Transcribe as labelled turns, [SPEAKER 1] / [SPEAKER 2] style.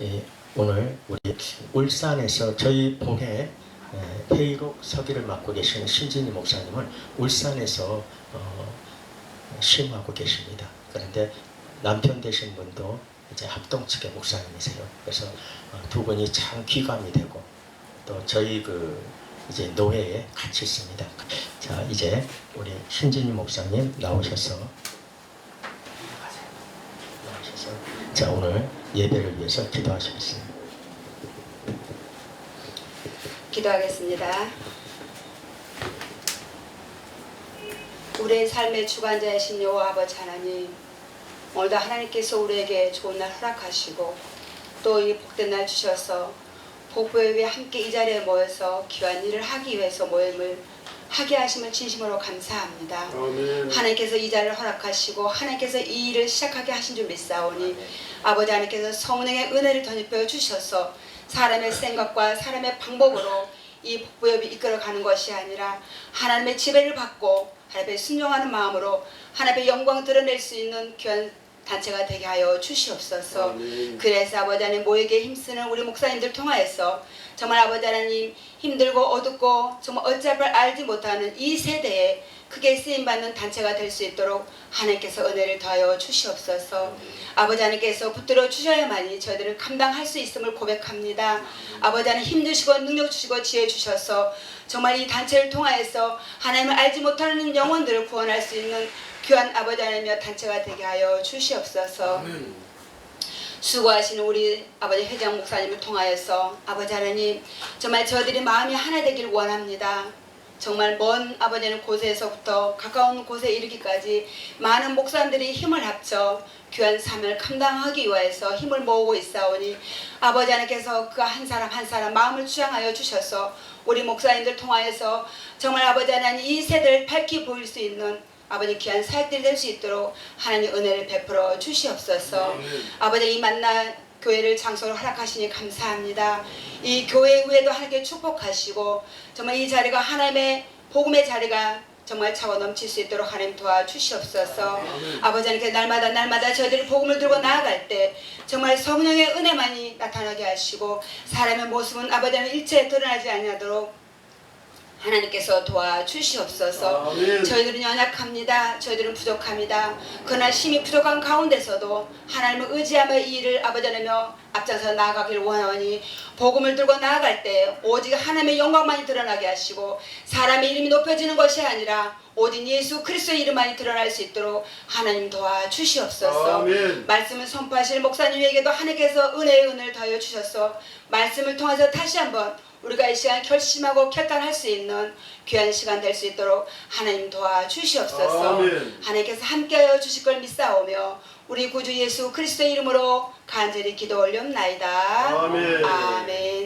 [SPEAKER 1] 예, 오늘 우리 울산에서 저희 봉회 에, 회의록 서기를 맡고 계시는 신진희 목사님은 울산에서 어, 심하고 계십니다. 그런데 남편 되신 분도 이제 합동 측의 목사님이세요. 그래서 어, 두 분이 참 귀감이 되고 또 저희 그 이제 노회에 같이 있습니다. 자 이제 우리 신진희 목사님 나오셔서 나오셔서 자 오늘 예배를 위해서 기도하시겠습니다.
[SPEAKER 2] 기도하겠습니다. 우리의 삶의 주관자이신 여호와 아버지 하나님, 오늘도 하나님께서 우리에게 좋은 날 허락하시고 또 이 복된 날 주셔서 복부에 위해 함께 이 자리에 모여서 귀한 일을 하기 위해서 모임을 하게 하심을 진심으로 감사합니다.
[SPEAKER 3] 아멘.
[SPEAKER 2] 하나님께서 이 자리를 허락하시고 하나님께서 이 일을 시작하게 하신 줄 믿사오니 아버지 하나님께서 성령의 은혜를 덧입혀 주셔서 사람의 생각과 사람의 방법으로 이 복부협이 이끌어가는 것이 아니라 하나님의 지배를 받고 하나님의 순종하는 마음으로 하나님의 영광 드러낼 수 있는 귀한 단체가 되게 하여 주시옵소서.
[SPEAKER 3] 아멘.
[SPEAKER 2] 그래서 아버지 하나님 모에게 힘쓰는 우리 목사님들 통하여서 정말 아버지 하나님 힘들고 어둡고 정말 어찌할 알지 못하는 이 세대에 크게 쓰임받는 단체가 될 수 있도록 하나님께서 은혜를 더하여 주시옵소서 아버지 하나님께서 붙들어 주셔야만이 저희들을 감당할 수 있음을 고백합니다 아버지 하나님 힘드시고 능력 주시고 지혜 주셔서 정말 이 단체를 통하여서 하나님을 알지 못하는 영혼들을 구원할 수 있는 귀한 아버지 하나님의 단체가 되게 하여 주시옵소서
[SPEAKER 3] 아멘.
[SPEAKER 2] 수고하시는 우리 아버지 회장 목사님을 통하여서 아버지 하나님 정말 저들이 마음이 하나 되길 원합니다. 정말 먼 아버지는 곳에서부터 가까운 곳에 이르기까지 많은 목사님들이 힘을 합쳐 귀한 삶을 감당하기 위해서 힘을 모으고 있사오니 아버지 하나님께서 그 한 사람 한 사람 마음을 주장하여 주셔서 우리 목사님들 통하여서 정말 아버지 하나님 이 세대를 밝히 보일 수 있는 아버지 귀한 사역들이 될 수 있도록 하나님 은혜를 베풀어 주시옵소서. 아버지 이 만나 교회를 장소를 허락하시니 감사합니다. 이 교회 위에도 하나님께 축복하시고 정말 이 자리가 하나님의 복음의 자리가 정말 차고 넘칠 수 있도록 하나님 도와주시옵소서. 아버지 하나님께 날마다 날마다 저희들이 복음을 들고 나아갈 때 정말 성령의 은혜만이 나타나게 하시고 사람의 모습은 아버지 하나님 일체에 드러나지 아니하도록 하나님께서 도와주시옵소서.
[SPEAKER 3] 아멘.
[SPEAKER 2] 저희들은 연약합니다. 저희들은 부족합니다. 그러나 힘이 부족한 가운데서도 하나님을 의지하며 이 일을 아버지 하나며 앞장서 나아가길 원하오니 복음을 들고 나아갈 때 오직 하나님의 영광만이 드러나게 하시고 사람의 이름이 높여지는 것이 아니라 오직 예수 그리스도의 이름만이 드러날 수 있도록 하나님 도와주시옵소서.
[SPEAKER 3] 아멘.
[SPEAKER 2] 말씀을 선포하실 목사님에게도 하나님께서 은혜의 은혜를 더하여 주셔서 말씀을 통해서 다시 한번 우리가 이 시간 결심하고 결단할 수 있는 귀한 시간 될 수 있도록 하나님 도와주시옵소서.
[SPEAKER 3] 아멘.
[SPEAKER 2] 하나님께서 함께하여 주실 걸 믿사오며 우리 구주 예수 그리스도의 이름으로 간절히 기도 올렸나이다.
[SPEAKER 3] 아멘.
[SPEAKER 2] 아멘.